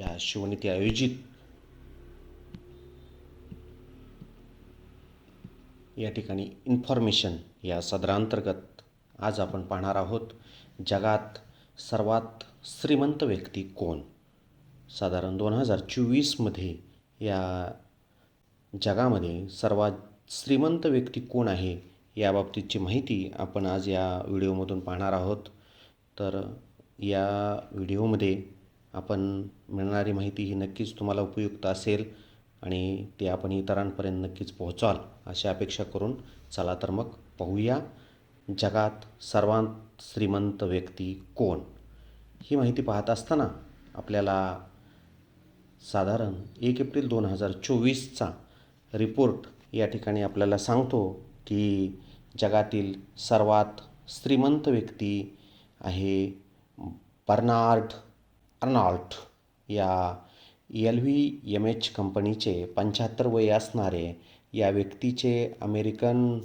या शिवनीती आयोजित. या ठिकाणी इन्फॉर्मेशन या सदरांतर्गत आज आपण पाहणार आहोत जगात सर्वात श्रीमंत व्यक्ती कोण? साधारण दोन हजार चोवीसमध्ये या जगामध्ये सर्वात श्रीमंत व्यक्ती कोण आहे याबाबतीची माहिती आपण आज या व्हिडिओमधून पाहणार आहोत. तर या व्हिडिओमध्ये आपण मिळणारी माहिती ही नक्कीच तुम्हाला उपयुक्त असेल आणि ते आपण इतरांपर्यंत नक्कीच पोहोचाल अशी अपेक्षा करून चला तर मग पाहूया जगात सर्वात श्रीमंत व्यक्ती कोण? ही माहिती पाहत असताना आपल्याला साधारण एक एप्रिल दोन हजार चोवीसचा रिपोर्ट या ठिकाणी आपल्याला सांगतो की जगातील सर्वात श्रीमंत व्यक्ती आहे बर्नार्ड अर्नॉल्ट या एल व्ही एम एच कंपनीचे पंच्याहत्तर वय असणारे या व्यक्तीचे अमेरिकन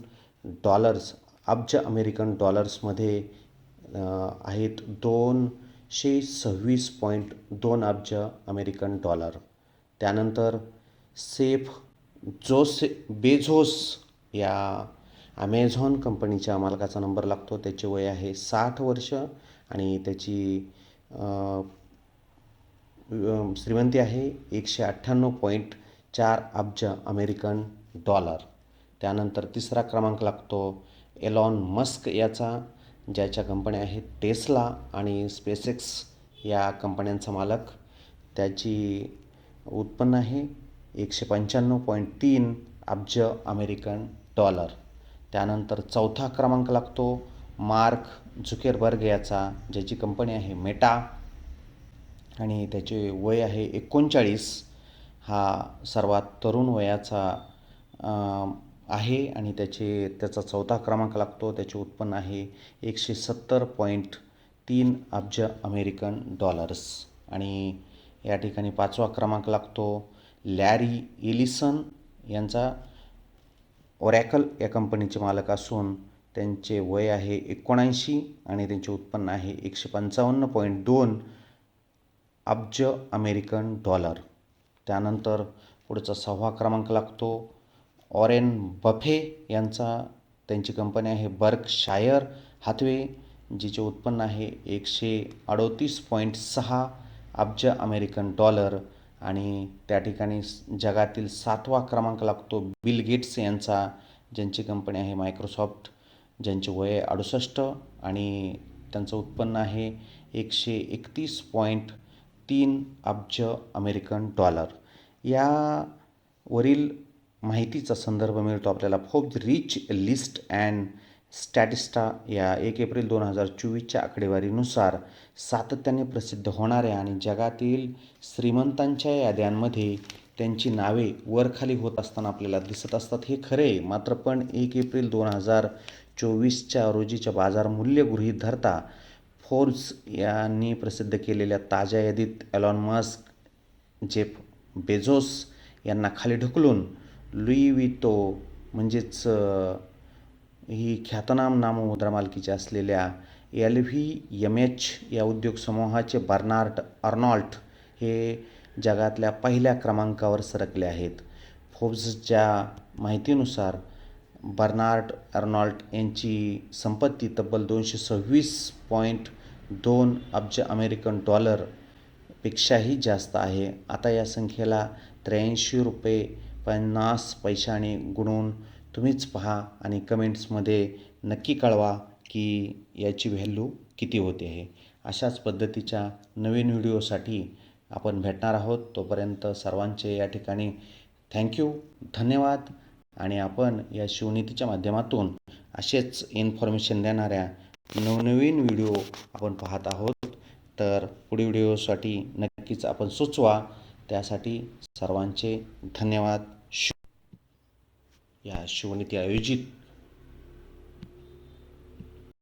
डॉलर्स अब्ज अमेरिकन डॉलर्समध्ये आहेत दोनशे सव्वीस पॉईंट दोन अब्ज अमेरिकन डॉलर. त्यानंतर सेफ जोसे बेझोस या ॲमेझॉन कंपनीच्या मालकाचा नंबर लागतो. त्याचे वय आहे साठ वर्ष आणि त्याची श्रीमंती आहे एकशे अठ्ठ्याण्णव पॉईंट चार अब्ज अमेरिकन डॉलर. त्यानंतर तिसरा क्रमांक लागतो एलॉन मस्क याचा ज्याच्या कंपन्या आहेत टेस्ला आणि स्पेसेक्स या कंपन्यांचा मालक. त्याची उत्पन्न आहे एकशे पंच्याण्णव पॉईंट तीन अब्ज अमेरिकन डॉलर. त्यानंतर चौथा क्रमांक लागतो मार्क झुकेरबर्ग याचा ज्याची कंपनी आहे मेटा. आणि त्याचे वय आहे एकोणचाळीस हा सर्वात तरुण वयाचा आहे आणि त्याचे त्याचा चौथा क्रमांक लागतो त्याचे उत्पन्न आहे एकशे सत्तर पॉईंट तीन अब्ज अमेरिकन डॉलर्स. आणि या ठिकाणी पाचवा क्रमांक लागतो लॅरी एलिसन यांचा. ओरॅकल या कंपनीचे मालक असून त्यांचे वय आहे एकोणऐंशी आणि त्यांचे उत्पन्न आहे एकशे पंचावन्न पॉईंट दोन अब्ज अमेरिकन डॉलर. त्यानंतर पुढचा सहावा क्रमांक लागतो ऑरेन बफे यांचा. त्यांची कंपनी आहे बर्क शायर हाथवे जिचे उत्पन्न आहे एकशे अडोतीस पॉईंट सहा अब्ज अमेरिकन डॉलर. आणि त्या ठिकाणी जगातील सातवा क्रमांक लागतो बिल गेट्स यांचा ज्यांची कंपनी आहे मायक्रोसॉफ्ट ज्यांचे वय अडुसष्ट. आणि त्यांचं उत्पन्न आहे एकशे एकतीस पॉईंट तीन अब्ज अमेरिकन डॉलर. यावरील माहितीचा संदर्भ मिळतो आपल्याला. Forbes rich list and Statista या एक एप्रिल दोन हजार चोवीसच्या आकडेवारीनुसार सातत्याने प्रसिद्ध होणाऱ्या आणि जगातील श्रीमंतांच्या याद्यांमध्ये त्यांची नावे वरखाली होत असताना आपल्याला दिसत असतात. हे खरे मात्र पण एक एप्रिल दोन हजार चोवीसच्या रोजीच्या बाजार मूल्य गृहीत धरता फोर्ब्स यांनी प्रसिद्ध केलेल्या ताज्या यादीत एलॉन मस्क जेफ बेझोस यांना खाली ढकलून लुई वितो म्हणजेच ही ख्यातनाम नाममुद्रा मालकीचे असलेल्या एल व्ही एम एच या उद्योग समूहाचे बर्नार्ड अर्नॉल्ट हे जगातल्या पहिल्या क्रमांकावर सरकले आहेत. फोर्ब्सच्या माहितीनुसार बर्नार्ड अर्नॉल्ट यांची संपत्ती तब्बल दोनशे सव्वीस पॉईंट दोन अब्ज अमेरिकन डॉलरपेक्षाही जास्त आहे. आता या संख्येला त्र्याऐंशी रुपये पन्नास पैशाने गुणून तुम्हीच पहा आणि कमेंट्समध्ये नक्की कळवा की याची व्हॅल्यू किती होते आहे अशाच पद्धतीच्या नवीन व्हिडिओसाठी आपण भेटणार आहोत. तोपर्यंत सर्वांचे या ठिकाणी थँक्यू. धन्यवाद. आणि आपण या शिवनीतीच्या माध्यमातून असेच इन्फॉर्मेशन देणाऱ्या नवनवीन व्हिडिओ आपण पाहत आहोत. तर पुढील व्हिडिओसाठी नक्कीच आपण सुचवा. त्यासाठी सर्वांचे धन्यवाद. शि या शिवनीती आयोजित